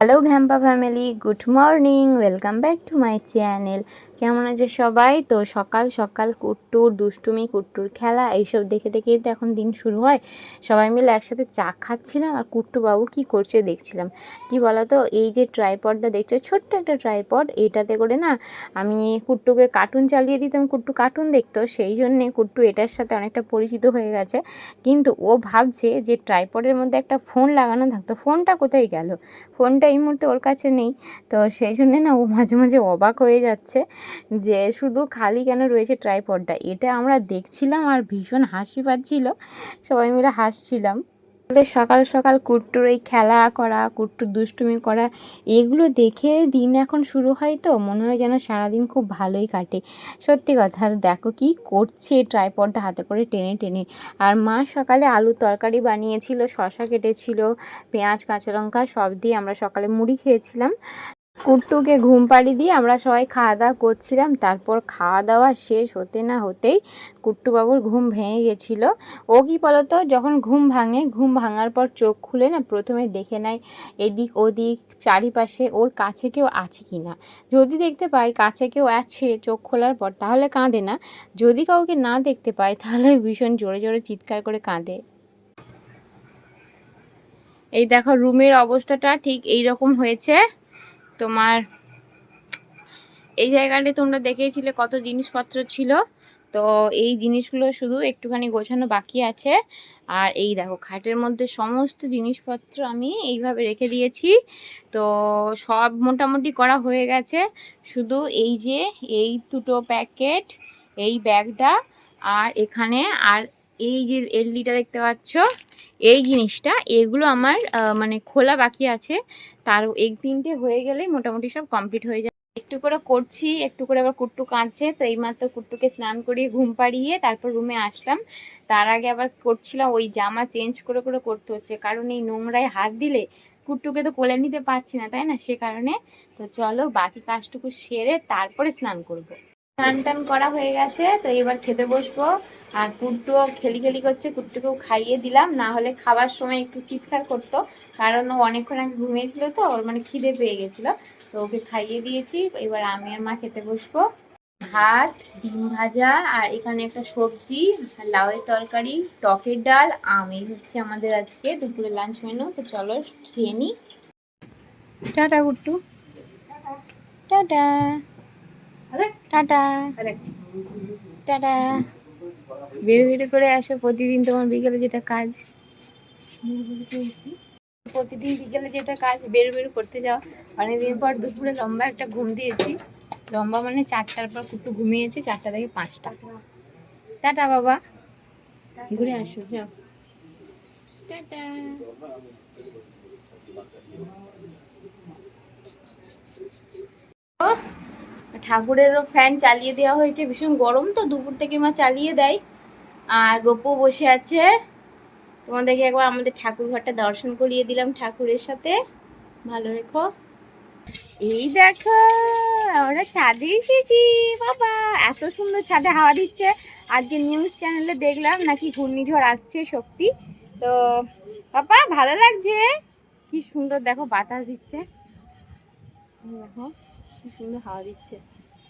Hello ঘ্যাম্পা family good morning welcome back to my channel কেমন আছে সবাই? তো সকাল সকাল কুট্টুর দুষ্টুমি, কুট্টুর খেলা, এইসব দেখে দেখেই তো এখন দিন শুরু হয়। সবাই মিলে একসাথে চা খাচ্ছিলাম আর কুট্টু বাবু কী করছে দেখছিলাম। কি বলতো, এই যে ট্রাইপডটা দেখছ, ছোট্ট একটা ট্রাইপড, এটাতে করে না আমি কুট্টুকে কার্টুন চালিয়ে দিতাম, কুট্টু কার্টুন দেখতো, সেই জন্যে কুট্টু এটার সাথে অনেকটা পরিচিত হয়ে গেছে। কিন্তু ও ভাবছে যে ট্রাইপডের মধ্যে একটা ফোন লাগানো থাকতো ফোনটা কোথায় গেল? ফোনটা এই মুহূর্তে ওর কাছে নেই, তো সেই জন্যে না ও মাঝে মাঝে অবাক হয়ে যাচ্ছে। যে শুধু খালি কেন রয়েছে ট্রাইপডটা? এটা আমরা দেখছিলাম আর ভীষণ হাসি পাচ্ছিল। সবাই মিলে হাসছিলাম। আমাদের সকাল সকাল কুট্টুর এই খেলা করা, কুট্টুর দুষ্টুমি করা, এগুলো দেখে দিন এখন শুরু হয় তো, মনে হয় যেন সারাদিন খুব ভালোই কাটে। সত্যি কথা, দেখো কি করছে ট্রাইপডটা হাতে করে টেনে টেনে। আর মা সকালে আলুর তরকারি বানিয়েছিল শশা কেটেছিল, পেঁয়াজ, কাঁচা লঙ্কা সব দিয়ে আমরা সকালে মুড়ি খেয়েছিলাম। কুট্টুকে ঘুম পাড়ি দিয়ে আমরা সবাই খাওয়া দাওয়া করছিলাম। তারপর খাওয়া দাওয়া শেষ হতে না হতেই কুট্টুবাবুর ঘুম ভেঙে গেছিল। ও কি বলতো, যখন ঘুম ভাঙে, ঘুম ভাঙার পর চোখ খুলে না প্রথমে দেখে নেয় এদিক ওদিক, চারিপাশে ওর কাছে কেউ আছে কি না। যদি দেখতে পাই কাছে কেউ আছে চোখ খোলার পর, তাহলে কাঁদে না। যদি কাউকে না দেখতে পায়, তাহলে ভীষণ জোরে জোরে চিৎকার করে কাঁদে। এই দেখো, রুমের অবস্থাটা ঠিক এই রকম হয়েছে। তোমার, এই জায়গাটায় তোমরা দেখেছিলে কত জিনিসপত্র ছিল। তো এই জিনিসগুলো শুধু একটুখানি গোছানো বাকি আছে। আর এই দেখো, খাটের মধ্যে সমস্ত জিনিসপত্র আমি এইভাবে রেখে দিয়েছি। তো সব মোটামুটি করা হয়ে গেছে। শুধু এই যে, এই দুটো প্যাকেট, এই ব্যাগটা, আর এখানে, আর এই যে এলডিটা দেখতে পাচ্ছ এই জিনিসটা, এগুলো আমার মানে খোলা বাকি আছে। তার এক তিনটে হয়ে গেলে মোটামুটি সব কমপ্লিট হয়ে যাবে একটু করে করছি, একটু করে আবার কুট্টু কাঁদছে, তো এইমাত্র কুট্টুকে স্নান করিয়ে ঘুম পাড়িয়ে তারপর রুমে আসলাম। তার আগে আবার করছিলাম ওই জামা চেঞ্জ করে করে করতে হচ্ছে। কারণ এই নোংরায় হাত দিলে কুট্টুকে তো কোলে নিতে পারছি না, তাই না? সে কারণে তো চলো বাকি কাজটুকু সেরে তারপরে স্নান করব। স্নান টান করা হয়ে গেছে, তো এবার খেতে বসবো। আর কুট্টুও খেলি খেলি করছে কুট্টুকেও খাইয়ে দিলাম না হলে খাবার সময় একটু চিৎকার করতো কারণ ও অনেকক্ষণ আগে ঘুমিয়েছিল তো ওর মানে খিদে পেয়ে গেছিল। তো ওকে খাইয়ে দিয়েছি এবার আমি আর মা খেতে বসবো। ভাত ডিম ভাজা আর এখানে একটা সবজি লাউয়ের তরকারি টকের ডাল আম এই হচ্ছে আমাদের আজকে দুপুরে লাঞ্চ মেনু তো চলো খেয়ে নিই tata Guttu tata. Tata. Tata. বেরো বেরো করে আসো। প্রতিদিন তোমার বিকেলে যেটা কাজ। প্রতিদিন বিকেলে যেটা কাজ, বেরো বেরো করতে যাও। অনেকদিন পর দুপুরে লম্বা একটা ঘুম দিয়েছি। লম্বা মানে চারটার পর একটু ঘুমিয়েছি, চারটা থেকে পাঁচটা। টাটা, বাবা। ঘুরে আসো, যাও। টাটা। ঠাকুরেরও ফ্যান চালিয়ে দেওয়া হয়েছে। ভীষণ গরম তো, দুপুর থেকে মা চালিয়ে দেয়। আর গোপু বসে আছে। তোমাদেরকে একবার আমাদের ঠাকুর ঘরটা দর্শন করিয়ে দিলাম ঠাকুরের সাথে। ভালো রেখো। এই দেখো, আমরা ছাদে এসেছি। বাবা, এত সুন্দর ছাদে হাওয়া দিচ্ছে। আজকে নিউজ চ্যানেলে দেখলাম নাকি ঘূর্ণিঝড় আসছে শক্তি তো, বাবা, ভালো লাগছে? কি সুন্দর দেখো বাতাস দিচ্ছে। দেখো, কি সুন্দর হাওয়া দিচ্ছে।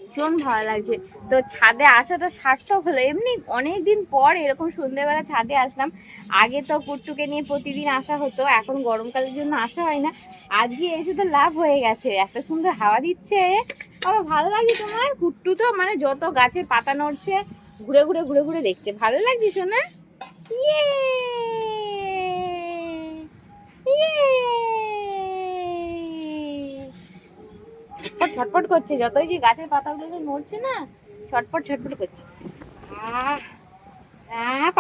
ভীষণ ভালো লাগছে। তো ছাদে আসাটা সার্থক হলো। এমনি অনেক দিন পর এরকম সন্ধ্যেবেলা ছাদে আসলাম। আগে তো কুট্টুকে নিয়ে প্রতিদিন আসা হতো, এখন গরমকালের জন্য আসা হয় না। আজকে এসে তো লাভ হয়ে গেছে। এত সুন্দর হাওয়া দিচ্ছে। আমার ভালো লাগছে তোমার? কুট্টু তো মানে যত গাছের পাতা নড়ছে, ঘুরে ঘুরে ঘুরে ঘুরে দেখছে। ভালো লাগছে শোনা ইয়ে ছটফট করছে, যতই যে গাছের পাতাগুলো নড়ছে না, ছটফট ছটফট করছে।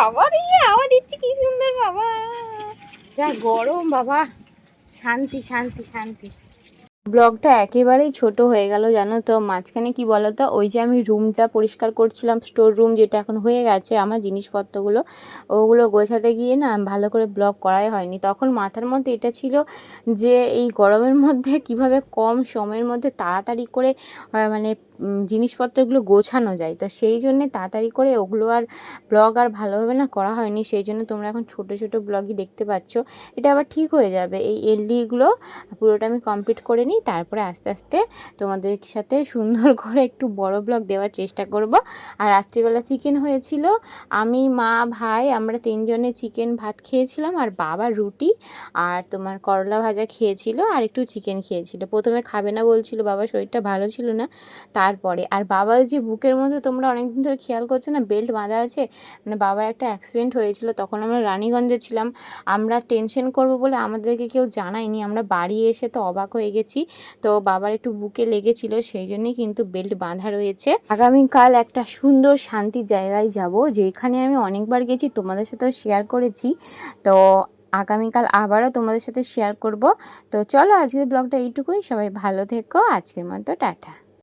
বাবা দিয়ে আওয়াজ দিচ্ছে কি সুন্দর, বাবা। যা গরম, বাবা। শান্তি শান্তি শান্তি। ব্লগটা একেবারেই ছোট হয়ে গেল, জানো তো। মাঝখানে কি বলো তো ওই যে আমি রুমটা পরিষ্কার করছিলাম স্টোর রুম যেটা এখন হয়ে গেছে, আমার জিনিসপত্রগুলো, ওগুলো গোছাতে গিয়ে না ভালো করে ব্লগ করাই হয়নি। তখন মাথার মধ্যে এটা ছিল যে, এই গরমের মধ্যে কীভাবে কম সময়ের মধ্যে তাড়াতাড়ি করে মানে জিনিসপত্রগুলো গোছানো যায়। তো সেই জন্যে তাড়াতাড়ি করে ওগুলো আর ব্লগ আর ভালোভাবে না করা হয়নি। সেই জন্য তোমরা এখন ছোট ছোট ব্লগই দেখতে পাচ্ছ। এটা আবার ঠিক হয়ে যাবে। এই এলডিগুলো পুরোটা আমি কমপ্লিট করে নিই। তারপরে আস্তে আস্তে তোমাদের সাথে সুন্দর করে একটু বড় ব্লগ দেওয়ার চেষ্টা করব। আর রাত্রিবেলা চিকেন হয়েছিল। আমি, মা, ভাই আমরা তিনজনে চিকেন ভাত খেয়েছিলাম আর বাবা রুটি আর তোমার করলা ভাজা খেয়েছিল আর একটু চিকেন খেয়েছিল। প্রথমে খাবে না বলছিল, বাবা শরীরটা ভালো ছিল না। তারপরে। আর বাবার যে বুকের মধ্যে তোমরা অনেকদিন ধরে খেয়াল করছ না, বেল্ট বাঁধা আছে? মানে বাবার একটা অ্যাক্সিডেন্ট হয়েছিল, তখন আমরা রানীগঞ্জে ছিলাম। আমরা টেনশন করব বলে আমাদেরকে কেউ জানায়নি। আমরা বাড়ি এসে তো অবাক হয়ে গেছি। তো বাবার একটু বুকে লেগেছিল, সেই জন্যই কিন্তু বেল্ট বাঁধা রয়েছে। আগামীকাল একটা সুন্দর শান্তির জায়গায় যাব, যেখানে আমি অনেকবার গেছি, তোমাদের সাথেও শেয়ার করেছি। তো আগামীকাল আবারও তোমাদের সাথে শেয়ার করব। তো চলো আজকের ব্লগটা এইটুকুই। সবাই ভালো থেকো। আজকের মতো টাটা।